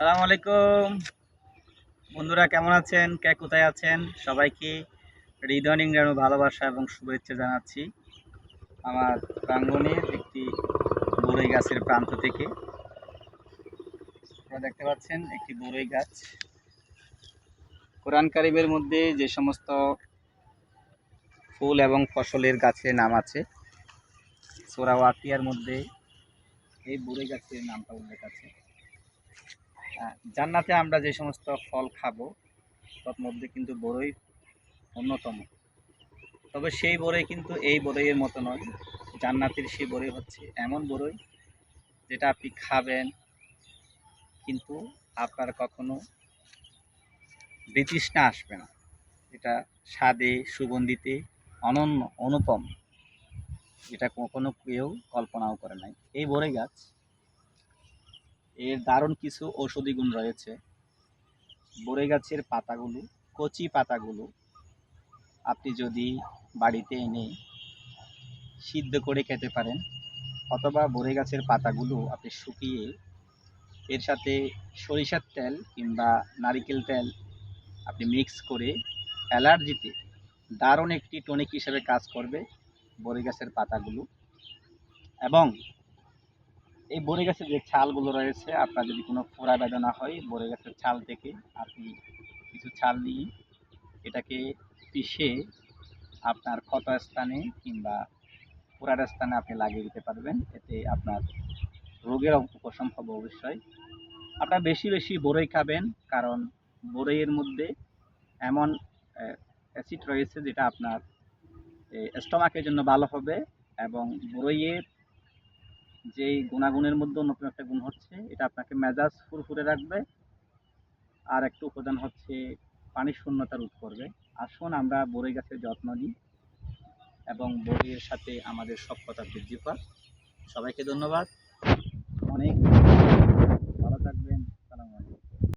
সালাম আলাইকুম। বন্ধুরা, কেমন আছেন? কে কোথায় আছেন? সবাইকে হৃদয় নিংড়ানো ভালোবাসা এবং শুভেচ্ছা জানাচ্ছি আমার প্রাঙ্গণের একটি বড়ই গাছের প্রান্ত থেকে। দেখতে পাচ্ছেন একটি বড়ই গাছ। কোরআন কারিমের মধ্যে যে সমস্ত ফুল এবং ফসলের গাছের নাম আছে, সোরা ওয়াকিয়ার মধ্যে এই বড়ই গাছের নামটা উল্লেখ আছে। জান্নাতে আমরা যে সমস্ত ফল খাব মধ্যে কিন্তু বড়ই অন্যতম। তবে সেই বড়ই কিন্তু এই বড়ইয়ের মতো নয়, জান্নাতের সেই বড়ই হচ্ছে এমন বড়ই যেটা আপনি খাবেন কিন্তু আপনার কখনো বিতৃষ্ণা আসবে না। এটা স্বাদে, সুগন্ধিতে অনন্য, অনুপম, যেটা কখনো কেউ কল্পনাও করে নাই। এই বড়ই গাছ এর দারুণ কিছু ঔষধি গুণ রয়েছে। বড়ই গাছের পাতাগুলো, কচি পাতাগুলো আপনি যদি বাড়িতে এনে সিদ্ধ করে খেতে পারেন অথবা বড়ই গাছের পাতাগুলো আপনি শুকিয়ে এর সাথে সরিষার তেল কিংবা নারিকেল তেল আপনি মিক্স করে অ্যালার্জিতে দারুণ একটি টনিক হিসেবে কাজ করবে বড়ই গাছের পাতাগুলো। এবং এই বড়ি গাছের যে ছালগুলো রয়েছে, আপনার যদি কোনো ফোড়া বেদনা হয়, বড়ি গাছের ছাল থেকে আপনি কিছু ছাল নিয়ে এটাকে পিষে আপনার ক্ষত স্থানে কিংবা ফোড়ার স্থানে আপনি লাগিয়ে দিতে পারবেন। এতে আপনার রোগের উপশম হবে অবশ্যই। আপনার বেশি বেশি বড়ই খাবেন, কারণ বড়ইয়ের মধ্যে এমন অ্যাসিড রয়েছে যেটা আপনার স্টমাকের জন্য ভালো হবে এবং বড়ইয়ের যেই গুণাগুণের মধ্যে অন্যতম একটা গুণ হচ্ছে, এটা আপনাকে মেজাজ ফুরফুরে রাখবে। আর একটু উপাদান হচ্ছে পানি শূন্যতা রোধ করবে। আসুন, আমরা বড়ই গাছের যত্ন নিই এবং বড়ির সাথে আমাদের কথা বৃদ্ধি পাক। সবাইকে ধন্যবাদ।